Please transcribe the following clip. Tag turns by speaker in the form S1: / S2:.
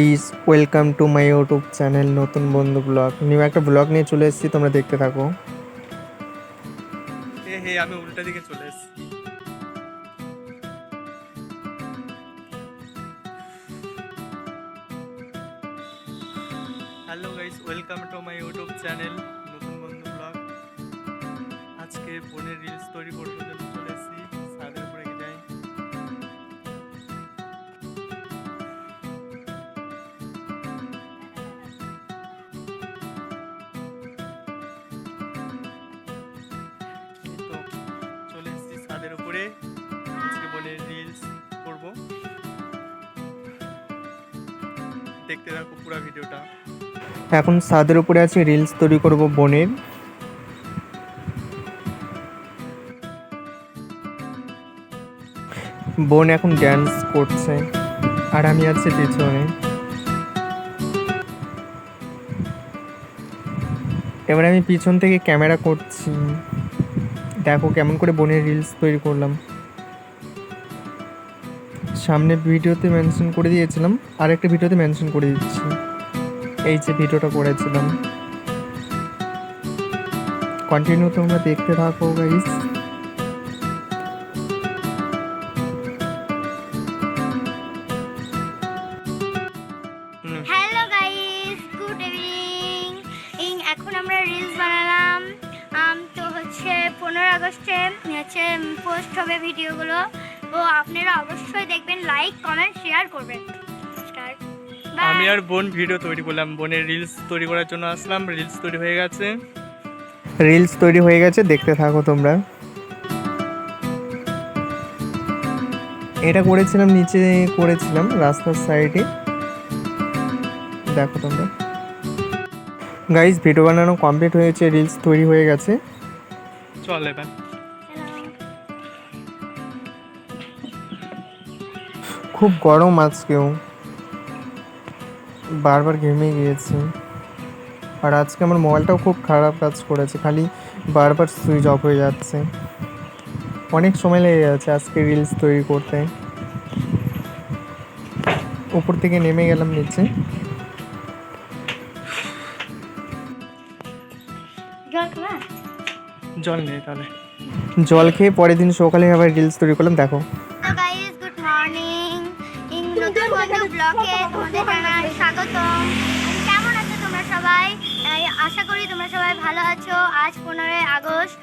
S1: Please welcome to my YouTube channel নতুন বন্ধু blog new একটা ব্লগ নিয়ে চলে এসেছি, তোমরা দেখতে থাকো।
S2: হে হে, আমি উল্টা দিকে চলে এসেছি। Hello guys welcome to my YouTube channel নতুন বন্ধু ব্লগ আজকে ফোনের রিলস তৈরি করব। উপরে আজকে রিলস করব। দেখতে থাকো পুরো ভিডিওটা।
S1: এখন ছাদের উপরে আছে রিলস তৈরি করব বোনের বোন এখন ড্যান্স করছে, আর আমি আছি পিছনে। এবার আমি পিছন থেকে ক্যামেরা করছি। দেখো কেমন করে বোনের রিলস তৈরি করলাম। সামনে ভিডিওতে মেনশন করে দিয়েছিলাম আর একটা ভিডিওতে মেনশন করে দিচ্ছি। এই যে ভিডিওটা করেছিলাম। কন্টিনিউ তোমরা দেখতে থাকো গাইস
S3: পনেরো আগস্টে হচ্ছে পোস্ট হবে ভিডিওগুলো তো আপনারা অবশ্যই দেখবেন লাইক কমেন্ট শেয়ার করবেন।
S2: আমি আর বোন ভিডিও তৈরি করলাম। বোনের রিলস তৈরি করার জন্য আসলাম। রিলস তৈরি হয়ে গেছে।
S1: রিলস তৈরি হয়ে গেছে দেখতে থাকো তোমরা। এটা করেছিলাম নিচে করেছিলাম রাস্তার সাইডে দেখো তোমরা। গাইস ভিডিও বানানো কমপ্লিট হয়েছে রিলস তৈরি হয়ে গেছে।
S2: চল এবার।
S1: খুব গরম আজকেও। বারবার ঘেমে গিয়েছি। আর আজকে আমার মোবাইলটাও খুব খারাপ কাজ করেছে খালি বারবার সুইচ অফ হয়ে যাচ্ছে। অনেক সময় লেগে যাচ্ছে আজকে রিলস তৈরি করতে। উপর থেকে নেমে গেলাম নিচে।
S3: জল খাবা
S2: জল নেই তাহলে।
S1: জল খেয়ে পরের দিন সকালে আবার রিলস তৈরি করলাম দেখো।
S3: তো গাইস গুড মর্নিং ইং নতুন বন্ধু ব্লগে তোমাদের জানাই স্বাগত। কেমন আছো তোমরা সবাই? আশা করি তোমরা সবাই ভালো আছো। আজ পনেরোই আগস্ট।